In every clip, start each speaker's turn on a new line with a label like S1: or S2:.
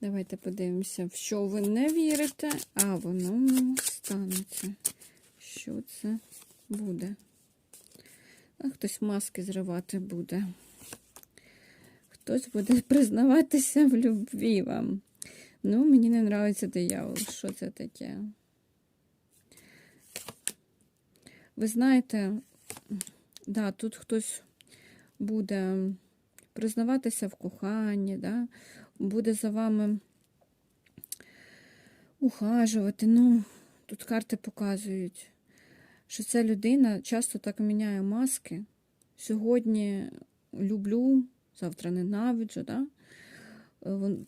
S1: Давайте подивимося, в що ви не вірите, а воно станеться. Що це буде? А хтось маски зривати буде. Хтось буде признаватися в любві вам. Ну, мені не подобається диявол. Що це таке? Ви знаєте, да, тут хтось буде признаватися в коханні, да? буде за вами ухажувати. Ну, тут карти показують, що ця людина часто так міняє маски. Сьогодні люблю, завтра ненавиджу. Да?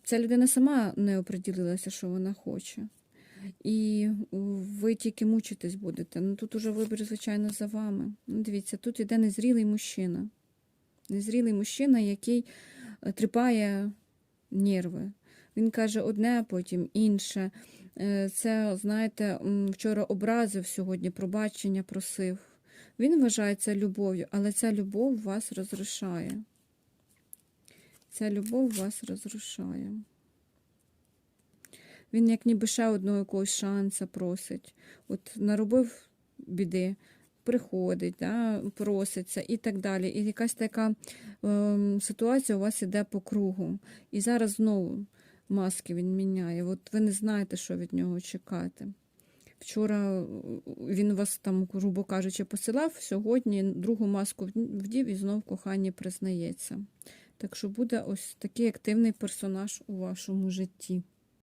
S1: Ця людина сама не оприділилася, що вона хоче. І ви тільки мучитесь будете. Ну тут уже вибір, звичайно, за вами. Ну, дивіться, тут іде незрілий мужчина. Незрілий мужчина, який е, тріпає нерви. Він каже одне, потім інше. Е, Це, знаєте, вчора образив, сьогодні пробачення просив. Він вважає це любов'ю, але ця любов вас розрушає. Ця любов вас розрушає. Він як ніби ще одного якогось шанса просить. От наробив біди, приходить, да, проситься і так далі. І якась така ем, ситуація у вас іде по кругу. І зараз знову маски він міняє. От ви не знаєте, що від нього чекати. Вчора е, він вас там, грубо кажучи, посилав, сьогодні другу маску вдів і знов в коханні признається. Так що буде ось такий активний персонаж у вашому житті.